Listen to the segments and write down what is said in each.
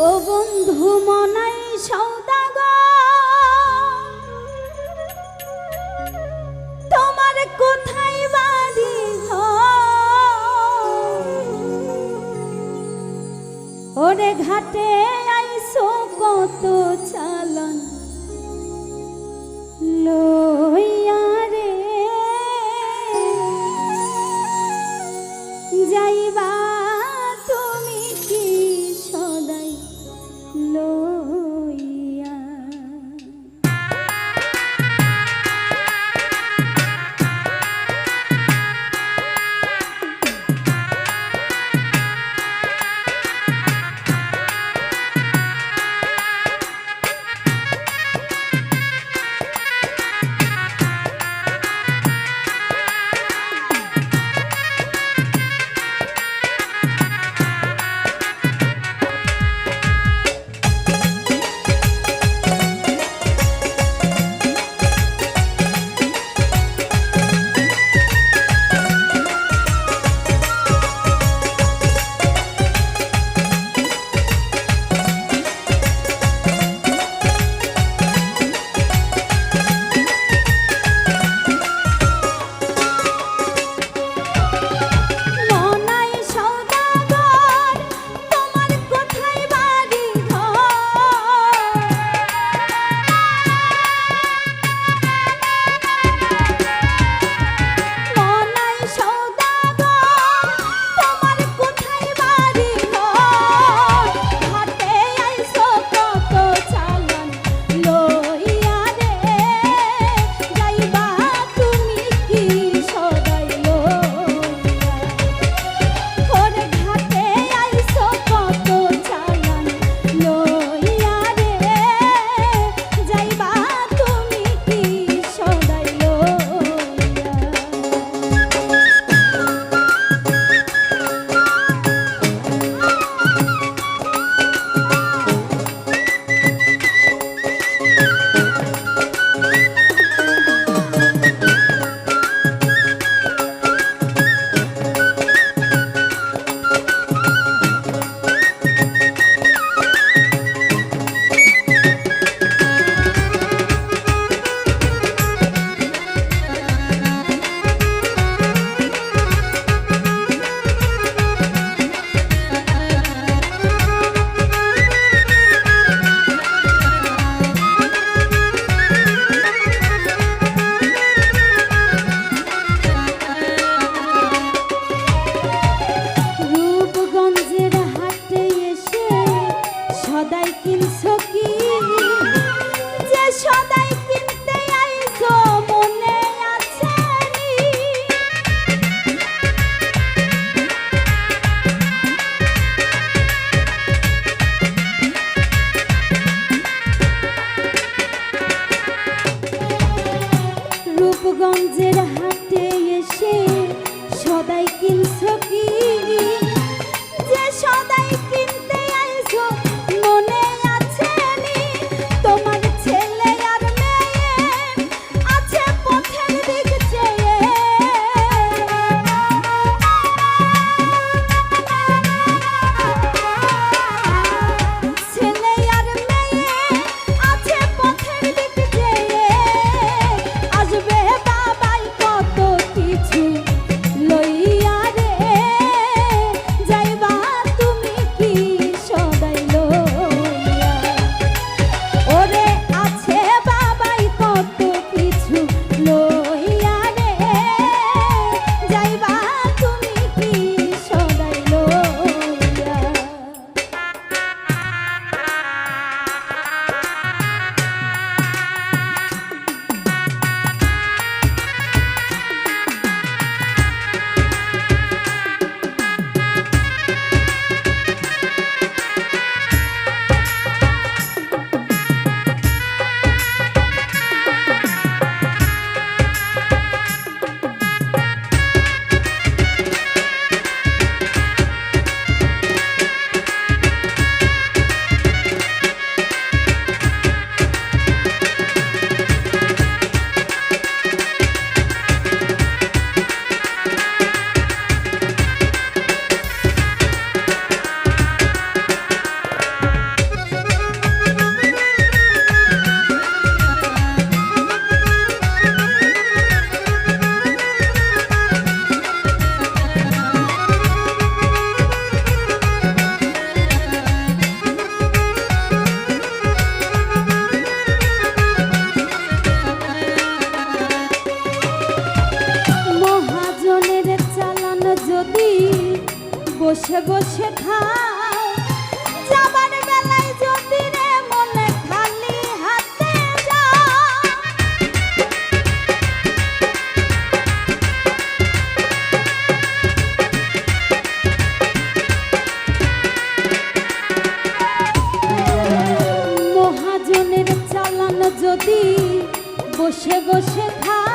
ও বন্ধু মনাই সৌদাগর তোমার কোথায় বাড়ি ওরে ঘাটে আইসো কত চালন লই যদি বসে বসে খাও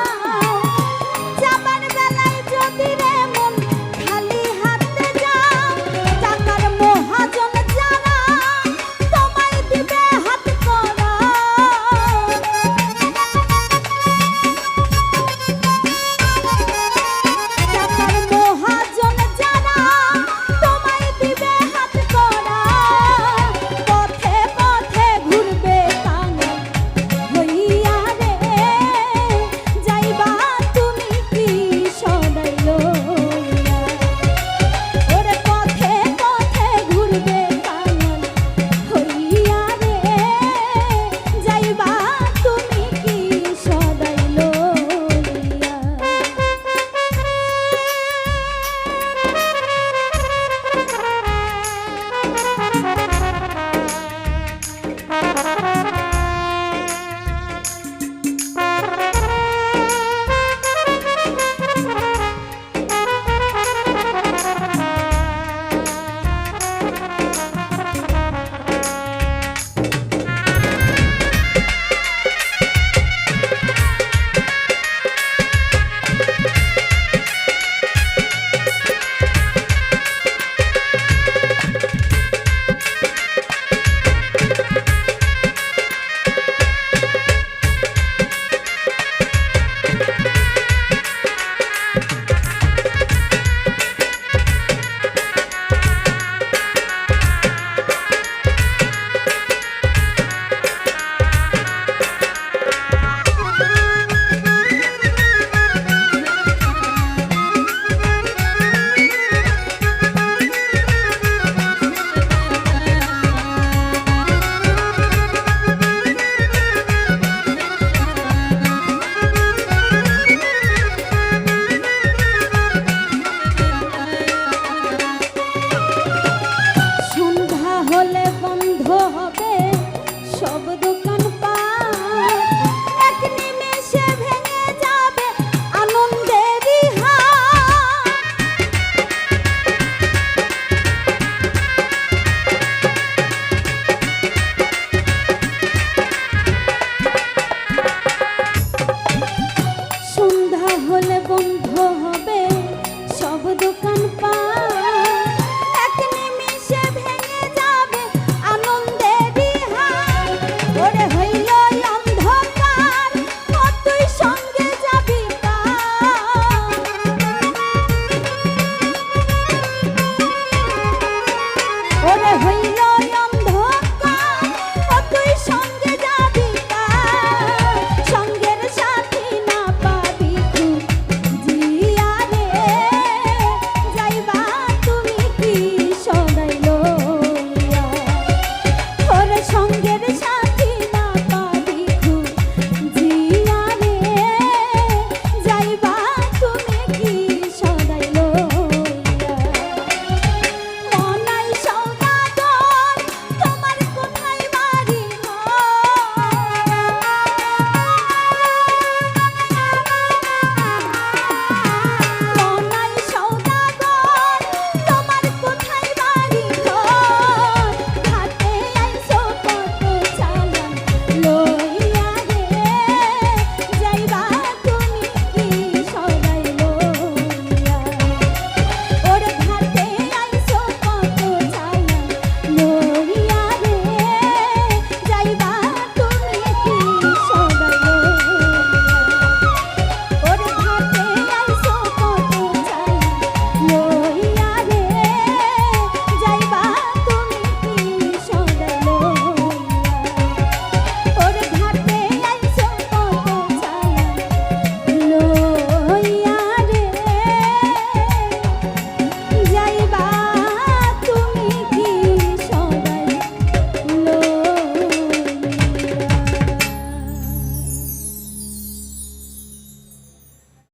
ano.